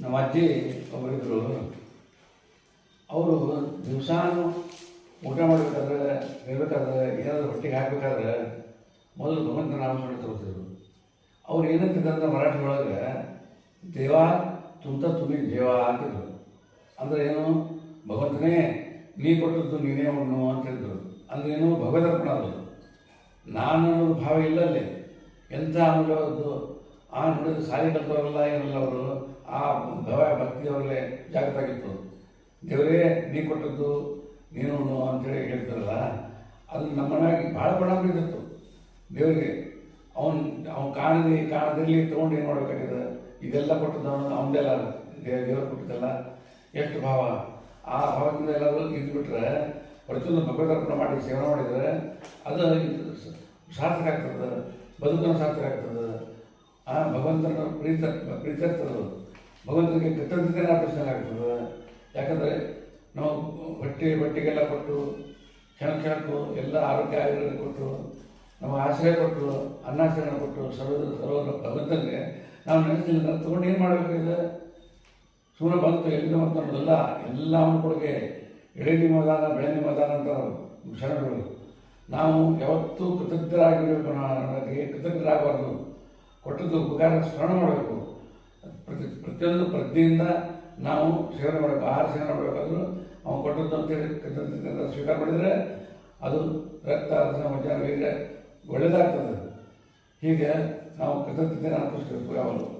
ನಮ್ಮ ಅಜ್ಜಿ ಒಬ್ಬರಿದ್ರು, ಅವರು ದಿವಸಾನು ಊಟ ಮಾಡಬೇಕಾದ್ರೆ, ಇರಬೇಕಾದ್ರೆ, ಏನಾದರೂ ಹೊಟ್ಟೆಗೆ ಹಾಕಬೇಕಾದ್ರೆ ಮೊದಲು ಭಗವಂತ ನಾಮಸ್ಮರಣೆ ತಗೋತಿದ್ರು. ಅವ್ರು ಏನಂತಂದ್ರೆ ಮರಾಠಿ ಒಳಗೆ, ದೇವ ತುಂತ ತುಮಿ ದೇವ ಅಂತಿದ್ರು. ಅಂದರೆ ಏನು? ಭಗವಂತನೇ, ನೀ ಕೊಟ್ಟದ್ದು ನೀನೇ ಉಣ್ಣು ಅಂತ ಹೇಳಿದ್ರು. ಅಂದ್ರೆ ಏನು? ಭಗವದರ್ಪಣ ಅದು. ನಾನು ಅನ್ನೋದು ಭಾವ ಇಲ್ಲ ಅಲ್ಲಿ. ಎಂಥ ಅಮೂಲ್ಯವಾದದ್ದು? ಆ ನಡುವೆ ಸಾರಿ ಕಲ್ತವರೆಲ್ಲ ಏನಿಲ್ಲ ಅವರು, ಆ ಭವ ಭಕ್ತಿಯವರಲ್ಲೇ ಜಾಗೃತ ಆಗಿತ್ತು ದೇವರೇ, ನೀ ಕೊಟ್ಟದ್ದು ನೀನು ಅಂತೇಳಿ ಹೇಳ್ತಾರಲ್ಲ, ಅದು ನಮ್ಮನಾಗಿ ಭಾಳ ಪರಿಣಾಮ ಬೀರಿತ್ತು. ದೇವರಿಗೆ ಅವನು, ಅವ್ನು ಕಾಣಲಿ, ಕಾಣದಿರಲಿ ತೊಗೊಂಡು ಏನು ಮಾಡಬೇಕಾಗಿದೆ? ಇದೆಲ್ಲ ಕೊಟ್ಟದ್ದು ಅವನು ಅವನದೆಲ್ಲ ದೇವರು ಕೊಟ್ಟಿದ್ದಲ್ಲ. ಎಷ್ಟು ಭಾವ. ಆ ಭಾವದಿಂದ ಎಲ್ಲರೂ ಇದ್ಬಿಟ್ರೆ ಪ್ರತಿಯೊಂದು ಭಗವದರ್ಪಣೆ ಮಾಡಿ, ಸೇವನೆ ಮಾಡಿದರೆ ಅದು ಸಾರ್ಥಕ ಆಗ್ತದೆ, ಬದುಕನ್ನು ಸಾರ್ಥಕ ಆಗ್ತದೆ. ಆ ಭಗವಂತನ ಪ್ರೀತ ಪ್ರೀತರ್ಥರು ಭಗವಂತನಿಗೆ ಕೃತಜ್ಞತೆನ ಅರ್ಪಿಸಲಾಗ್ತದೆ ಯಾಕಂದರೆ ನಾವು ಬಟ್ಟೆ ಬಟ್ಟೆಗೆಲ್ಲ ಕೊಟ್ಟು, ಕ್ಷಣ ಕ್ಷಣಕ್ಕೂ ಎಲ್ಲ ಆರೋಗ್ಯ ಆಯುರ್ವೇದ ಕೊಟ್ಟು, ನಮ್ಮ ಆಶ್ರಯ ಕೊಟ್ಟು ಅನ್ನಾಶ್ರಯ ಕೊಟ್ಟು ಸರ್ವ ಸರ್ವ ಭಗವಂತನಿಗೆ ನಾವು ನೆನೆಸಿಲ್ಲ ತಗೊಂಡು ಏನು ಮಾಡಬೇಕಾಗಿದೆ ಸೂರ್ಯ ಬಂತು, ಎಲ್ಲಿಂದ ಬಂತು ಅನ್ನೋದಲ್ಲ ಎಲ್ಲ ಅವನ ಕೊಡುಗೆ. ಎಳೆ ನಿಮ್ಮದಾನ ಬೆಳೆ ನಿಮ್ಮದಾನ ಅಂತ ಶರಣರು. ನಾವು ಯಾವತ್ತೂ ಕೃತಜ್ಞರಾಗಿರಬೇಕು ನನಗೆ ಕೃತಜ್ಞರಾಗಬಾರ್ದು. ಕೊಟ್ಟದ್ದು ಉಪಕಾರ ಸ್ಮರಣ ಮಾಡಬೇಕು. ಪ್ರತಿ, ಪ್ರತಿಯೊಂದು ಪ್ರಜ್ಞೆಯಿಂದ ನಾವು ಸೇವನೆ ಮಾಡಬೇಕು. ಆಹಾರ ಸೇವನೆ ಮಾಡಬೇಕಾದ್ರೂ ಅವನು ಕೊಟ್ಟದ್ದು ಅಂತೇಳಿ ಸ್ವೀಕಾರ ಮಾಡಿದರೆ ಅದು ರಕ್ತ ಮಜ್ಜಾನ ಮಜ್ಜ ವೀರ್ಯ ಒಳ್ಳೆಯದಾಗ್ತದೆ ಹೀಗೆ ನಾವು ಕೃತಜ್ಞತೆ ಅನುಭವಿಸ್ಬೇಕು ಯಾವಾಗಲೂ.